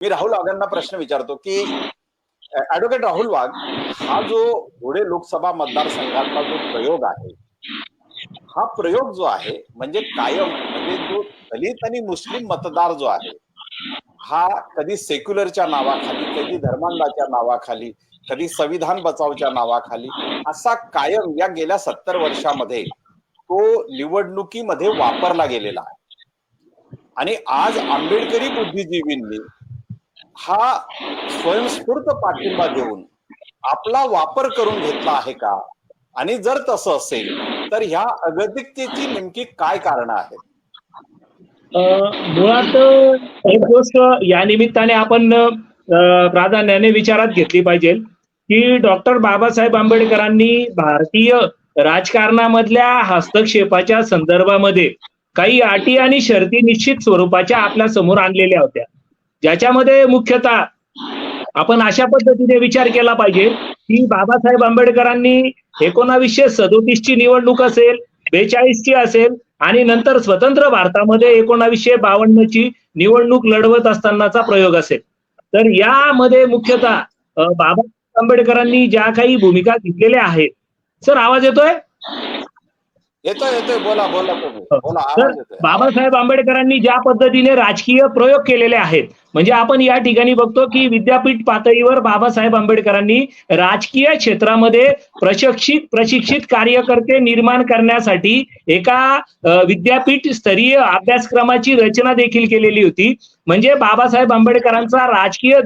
मी राहुल वाघांना प्रश्न विचारतो की ऍडव्होकेट राहुल वाघ हा जो धुळे लोकसभा मतदारसंघाचा जो प्रयोग आहे हा प्रयोग जो आहे म्हणजे कायम म्हणजे जो दलित आणि मुस्लिम मतदार जो आहे हा कधी सेक्युलरच्या नावाखाली कधी धर्मांधाच्या नावाखाली कधी संविधान बचावच्या नावाखाली असा कायम या गेल्या सत्तर वर्षामध्ये तो निवडणुकीमध्ये वापरला गेलेला आहे. आणि आज आंबेडकरी बुद्धिजीवींनी हा स्वयंस्फूर्त पाठिंबा देऊन आपला वापर करून घेतला आहे का? आणि जर तसं असेल तर ह्या अगतिकतेची नेमकी काय कारण आहेत? मुळात एक गोष्ट या निमित्ताने आपण प्राधान्याने विचारात घेतली पाहिजे की डॉक्टर बाबासाहेब आंबेडकरांनी भारतीय राजकारणामधल्या हस्तक्षेपाच्या संदर्भामध्ये काही अटी आणि शर्ती निश्चित स्वरूपाच्या आपल्यासमोर आणलेल्या होत्या. ज्याच्यामध्ये मुख्यतः आपण अशा पद्धतीने विचार केला पाहिजे की बाबासाहेब आंबेडकरांनी एकोणावीसशे सदोतीस ची निवडणूक असेल बेचाळीस ची असेल आणि नंतर स्वतंत्र भारतामध्ये एकोणावीसशे बावन्न ची निवडणूक लढवत असतानाचा प्रयोग असेल. तर यामध्ये मुख्यतः बाबासाहेब आंबेडकरांनी ज्या काही भूमिका घेतलेल्या आहेत सर आवाज येतोय? येतोय येतोय. बोला बोला बोला आवाज येतोय. बाबासाहेब आंबेडकरांनी ज्या पद्धतीने राजकीय प्रयोग केलेले आहेत म्हणजे आपण या ठिकाणी बघतो की विद्यापीठ पातळीवर बाबासाहेब आंबेडकरांनी राजकीय क्षेत्रामध्ये प्रशिक्षित प्रशिक्षित कार्यकर्ते निर्माण करण्यासाठी एका विद्यापीठ स्तरीय अभ्यासक्रमाची रचना देखील केलेली होती. म्हणजे बाबासाहेब आंबेडकरांचा राजकीय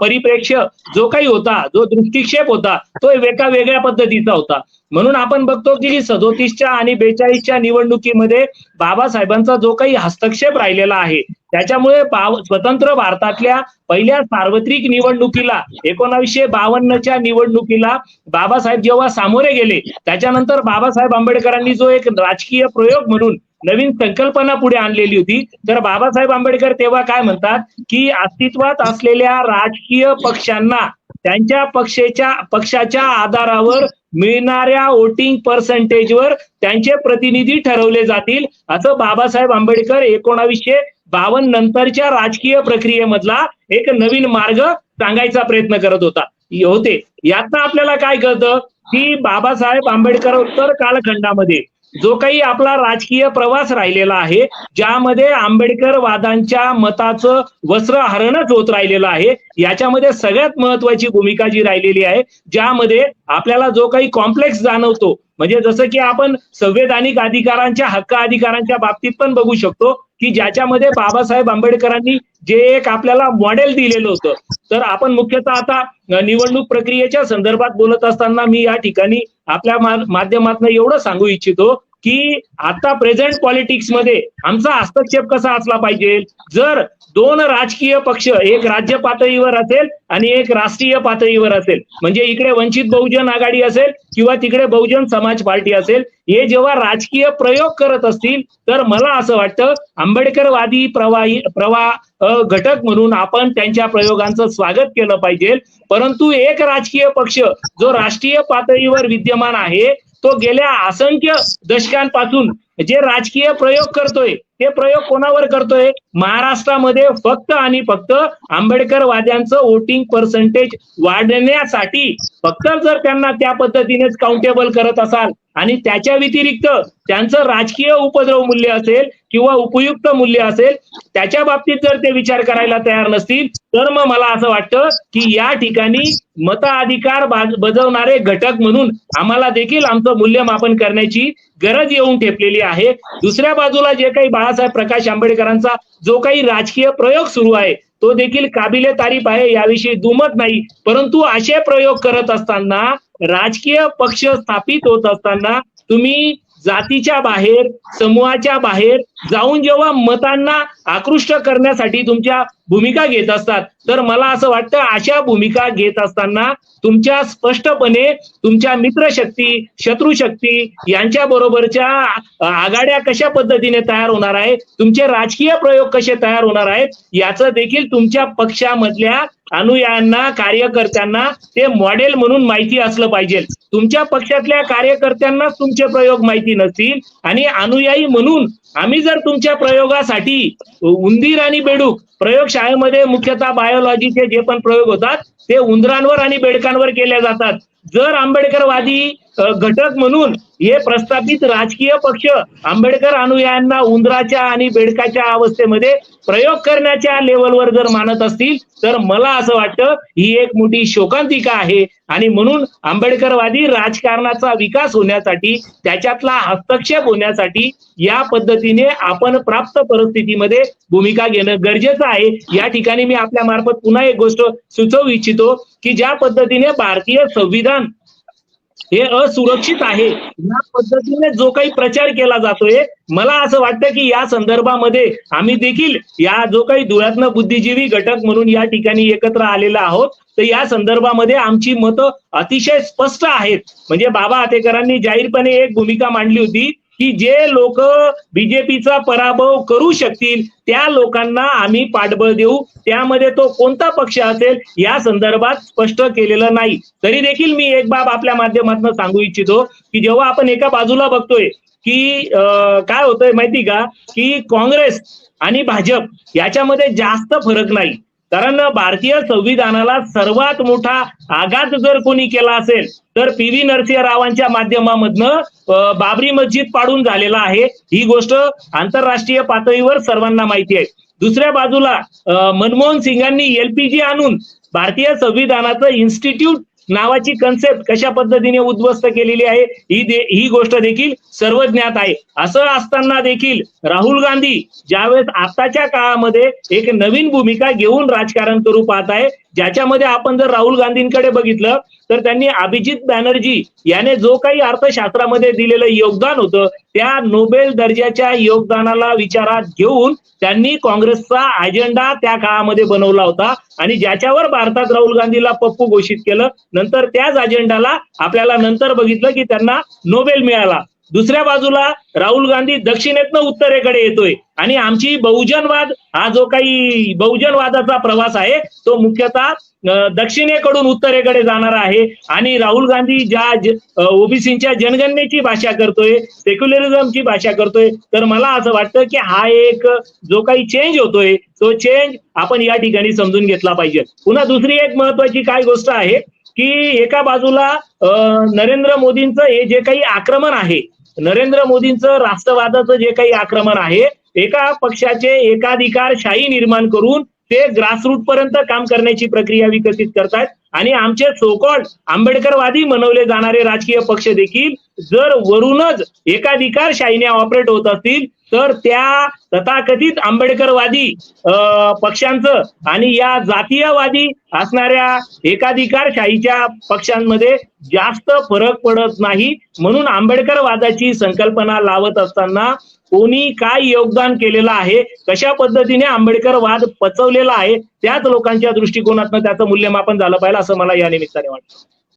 परिप्रेक्ष्य जो काही होता जो दृष्टिक्षेप होता तो एका वेगळ्या पद्धतीचा होता. म्हणून आपण बघतो की सदोतीसच्या आणि बेचाळीसच्या निवडणुकीमध्ये बाबासाहेबांचा जो काही हस्तक्षेप राहिलेला आहे त्याच्यामुळे स्वतंत्र भारतातल्या पहिल्या सार्वत्रिक निवडणुकीला एकोणावीसशे बावन्नच्या निवडणुकीला बाबासाहेब जेव्हा सामोरे गेले त्याच्यानंतर बाबासाहेब आंबेडकरांनी जो एक राजकीय प्रयोग म्हणून नवीन संकल्पना पुढे आणलेली होती तर बाबासाहेब आंबेडकर तेव्हा काय म्हणतात की अस्तित्वात असलेल्या राजकीय पक्षांना त्यांच्या पक्षाच्या पक्षाच्या आधारावर मिळणाऱ्या वोटिंग पर्सेंटेजवर त्यांचे प्रतिनिधी ठरवले जातील असं बाबासाहेब आंबेडकर एकोणावीसशे बावन्न नंतरच्या राजकीय प्रक्रियेमधला एक नवीन मार्ग सांगायचा प्रयत्न करत होता. होते. यातनं आपल्याला काय कळतं? की बाबासाहेब आंबेडकर उत्तर कालखंडामध्ये जो काही आपला राजकीय प्रवास राहिलेला आहे ज्यामध्ये आंबेडकर वादांच्या मताचं वस्त्र हरणच होत राहिलेलं आहे याच्यामध्ये सगळ्यात महत्वाची भूमिका जी राहिलेली आहे ज्यामध्ये आपल्याला जो काही कॉम्प्लेक्स जाणवतो म्हणजे जसं की आपण संवैधानिक अधिकारांच्या हक्क अधिकारांच्या बाबतीत पण बघू शकतो की ज्याच्यामध्ये बाबासाहेब आंबेडकरांनी जे एक आपल्याला मॉडेल दिलेलं होतं. तर आपण मुख्यतः आता निवडणूक प्रक्रियेच्या संदर्भात बोलत असताना मी या ठिकाणी आपल्या माध्यमातून एवढं सांगू इच्छितो की आता प्रेझेंट पॉलिटिक्समध्ये आमचा हस्तक्षेप कसा असला पाहिजे? जर दोन राजकीय पक्ष एक राज्य पातळीवर असेल आणि एक राष्ट्रीय पातळीवर असेल म्हणजे इकडे वंचित बहुजन आघाडी असेल किंवा तिकडे बहुजन समाज पार्टी असेल हे जेव्हा राजकीय प्रयोग करत असतील तर मला असं वाटतं आंबेडकरवादी प्रवाही प्रवाह घटक म्हणून आपण त्यांच्या प्रयोगांचं स्वागत केलं पाहिजे. परंतु एक राजकीय पक्ष जो राष्ट्रीय पातळीवर विद्यमान आहे तो गेल्या असंख्य दशकांपासून जे राजकीय प्रयोग करतोय ते प्रयोग कोणावर करतोय? महाराष्ट्रामध्ये फक्त आणि फक्त आंबेडकरवाद्यांचं वोटिंग पर्सेंटेज वाढण्यासाठी. फक्त जर त्यांना त्या पद्धतीनेच काउंटेबल करत असाल आणि त्याच्या व्यतिरिक्त त्यांचं राजकीय उपद्रव मूल्य असेल किंवा उपयुक्त मूल्य असेल त्याच्या बाबतीत जर ते विचार करायला तयार नसतील तर मग मला असं वाटतं की या ठिकाणी मताधिकार बजवणारे बजावणारे घटक म्हणून आम्हाला देखील आमचं मूल्यमापन करण्याची गरज येऊन ठेपलेली आहे. दुसऱ्या बाजूला जे काही बाळासाहेब प्रकाश आंबेडकरांचा जो काही राजकीय प्रयोग सुरू आहे तो देखील काबिले तारीफ आहे याविषयी दुमत नाही. परंतु असे प्रयोग करत असताना राजकीय पक्ष स्थापित होत असताना तुम्ही जातीच्या बाहेर समूहाच्या बाहेर जाऊन जेव्हा मतांना आकृष्ट करण्यासाठी तुमच्या भूमिका घेत असतात तर मला असं वाटतं अशा भूमिका घेत असताना तुमच्या स्पष्टपणे तुमच्या मित्रशक्ती शत्रुशक्ती यांच्या बरोबरच्या आघाड्या कशा पद्धतीने तयार होणार आहे तुमचे राजकीय प्रयोग कसे तयार होणार आहेत याचं देखील तुमच्या पक्षामधल्या अनुयायांना कार्यकर्त्यांना ते मॉडेल म्हणून माहिती असलं पाहिजे. तुमच्या पक्षातल्या कार्यकर्त्यांनाच तुमचे प्रयोग माहिती नसतील आणि अनुयायी म्हणून आम्ही जर तुमच्या प्रयोगासाठी उंदीर आणि बेडूक प्रयोगशाळेमध्ये मुख्यतः बायोलॉजीचे जे पण प्रयोग होतात ते उंदरांवर आणि बेडकांवर केले जातात. जर आंबेडकरवादी घटक म्हणून हे प्रस्थापित राजकीय पक्ष आंबेडकर अनुयायांना उंदराच्या आणि बेडकाच्या अवस्थेमध्ये प्रयोग करण्याच्या लेवलवर जर मानत असतील तर मला असं वाटतं ही एक मोठी शोकांतिका आहे. आणि म्हणून आंबेडकरवादी राजकारणाचा विकास होण्यासाठी त्याच्यातला हस्तक्षेप होण्यासाठी या पद्धतीने आपण प्राप्त परिस्थितीमध्ये भूमिका घेणं गरजेचं आहे. या ठिकाणी मी आपल्या मार्फत पुन्हा एक गोष्ट सुचवू इच्छितो की ज्या पद्धतीने भारतीय संविधान हे असुरक्षित आहे. या पद्धतीने जो काही प्रचार केला जातोय मला असं वाटतं की या संदर्भामध्ये आम्ही देखील या जो काही धुळ्यातनं बुद्धिजीवी घटक म्हणून या ठिकाणी एकत्र आलेला आहोत तर या संदर्भामध्ये आमची मतं अतिशय स्पष्ट आहेत. म्हणजे बाबा आतेकरांनी जाहीरपणे एक भूमिका मांडली होती की जे लोक बीजेपीचा पराभव करू शकतील त्या लोकांना आम्ही पाठबळ देऊ. त्यामध्ये तो कोणता पक्ष असेल या संदर्भात स्पष्ट केलेलं नाही. तरी देखील मी एक बाब आपल्या माध्यमातून सांगू इच्छितो की जेव्हा आपण एका बाजूला बघतोय की काय होतंय माहिती का? की काँग्रेस आणि भाजप याच्यामध्ये जास्त फरक नाही. कारण भारतीय संविधानाला सर्वात मोठा आघात जर कोणी केला असेल तर पी व्ही नरसिंहरावांच्या माध्यमामधनं बाबरी मस्जिद पाडून झालेला आहे. ही गोष्ट आंतरराष्ट्रीय पातळीवर सर्वांना माहिती आहे. दुसऱ्या बाजूला मनमोहन सिंगांनी एलपीजी आणून भारतीय संविधानाचं इन्स्टिट्यूट नावाची कन्सेप्ट कशा पद्धतीने उद्ध्वस्त केलेली आहे ही दे- ही गोष्ट देखील सर्व ज्ञात आहे. असं असताना देखील राहुल गांधी ज्यावेळेस आताच्या काळामध्ये एक नवीन भूमिका घेऊन राजकारण करू पाहत आहे ज्याच्यामध्ये आपण जर राहुल गांधींकडे बघितलं तर त्यांनी अभिजित बॅनर्जी याने जो काही अर्थशास्त्रामध्ये दिलेलं योगदान होतं त्या नोबेल दर्जाच्या योगदानाला विचारात घेऊन त्यांनी काँग्रेसचा अजेंडा त्या काळामध्ये बनवला होता आणि ज्याच्यावर भारतात राहुल गांधीला पप्पू घोषित केलं. नंतर त्याच अजेंडाला आपल्याला नंतर बघितलं की त्यांना नोबेल मिळाला. दुसऱ्या बाजूला राहुल गांधी दक्षिणेतनं उत्तरेकडे येतोय. आणि आमची बहुजनवाद हा जो काही बहुजनवादाचा प्रवास आहे तो मुख्यतः दक्षिणेकडून उत्तरेकडे जाणार आहे. आणि राहुल गांधी ज्या ओबीसीच्या जनगणनेची भाषा करतोय सेक्युलरिझमची भाषा करतोय तर मला असं वाटतं की हा एक जो काही चेंज होतोय तो चेंज आपण या ठिकाणी समजून घेतला पाहिजे. पुन्हा दुसरी एक महत्वाची काय गोष्ट आहे की एका बाजूला नरेंद्र मोदींचं हे जे काही आक्रमण आहे नरेंद्र मोदींचं राष्ट्रवादाचं जे काही आक्रमण आहे एका पक्षाचे एकाधिकारशाही निर्माण करून ते ग्रासरूट पर्यंत काम करण्याची प्रक्रिया विकसित करतायत. आणि आमचे सोकॉल्ड आंबेडकरवादी मनवले जाणारे राजकीय पक्ष देखील जर वरूनच एकाधिकारशाहीने ऑपरेट होत असतील तर त्या तथाकथित आंबेडकरवादी पक्षांचं आणि या जातीयवादी असणाऱ्या एकाधिकारशाहीच्या पक्षांमध्ये जास्त फरक पडत नाही म्हणून आंबेडकरवादाची संकल्पना लावत असताना कोणी काय योगदान केलेलं आहे कशा पद्धतीने आंबेडकरवाद पचवलेला आहे त्याच लोकांच्या दृष्टिकोनातून त्याचं मूल्यमापन झालं पाहिजे असं मला या निमित्ताने वाटतं.